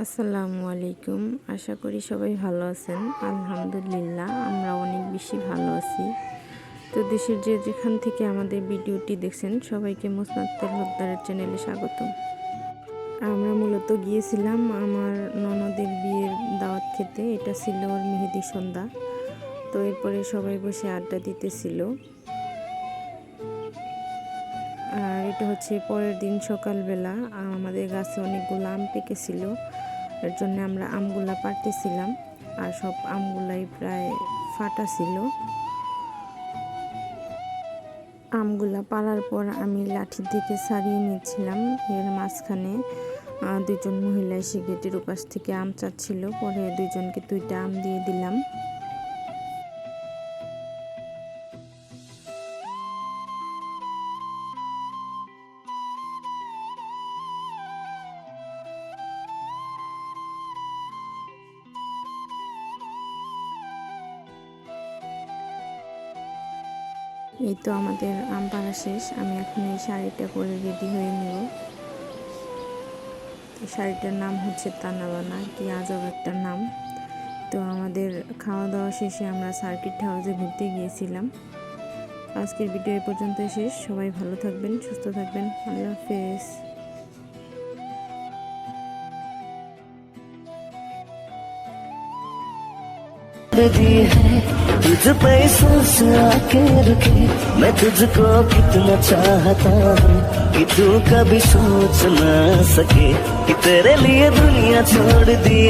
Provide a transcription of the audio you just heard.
আসসালামু আলাইকুম। আশা করি সবাই ভালো আছেন। আলহামদুলিল্লাহ আমরা অনেক বেশি ভালো আছি। তো দেশের যে যেখান থেকে আমাদের ভিডিওটি দেখছেন, সবাইকে মোসনাদ হদ্দারের চ্যানেলে স্বাগত। আমরা মূলত গিয়েছিলাম আমার ননদের বিয়ের দাওয়াত খেতে। এটা ছিল ওর মেহেদি সন্ধ্যা। তো এরপরে সবাই বসে আড্ডা দিতেছিল। এটা হচ্ছে পরের দিন সকালবেলা। আমাদের গাছে অনেকগুলো আম পেকেছিল। এর জন্য আমরা আমগুলা পাড়তেছিলাম। আর সব আমগুলাই প্রায় ফাটা ছিল। আমগুলা পাড়ার পর আমি লাঠির দিকে সারিয়ে নিয়েছিলাম এর মাঝখানে দুজন মহিলা এসে গেটের উপাস থেকে আম চাচ্ছিল। পরে দুজনকে দুইটা আম দিয়ে দিলাম। এই তো আমাদের আম পাড়া শেষ। আমি এখন এই শাড়িটা পরে রেডি হয়ে নেব। তো শাড়িটার নাম হচ্ছে তানাবানা, কি আজব একটা নাম। তো আমাদের খাওয়া দাওয়া শেষে আমরা সার্কিট হাউসে ঘুরতে গিয়েছিলাম। আজকের ভিডিও এ পর্যন্ত শেষ। সবাই ভালো থাকবেন, সুস্থ থাকবেন। আল্লাহ হাফেজ। दी है। तुझ पे सांस आके रुके। मैं तुझको कितना चाहता हूँ कि तू कभी सोच ना सके कि तेरे लिए दुनिया छोड़ दी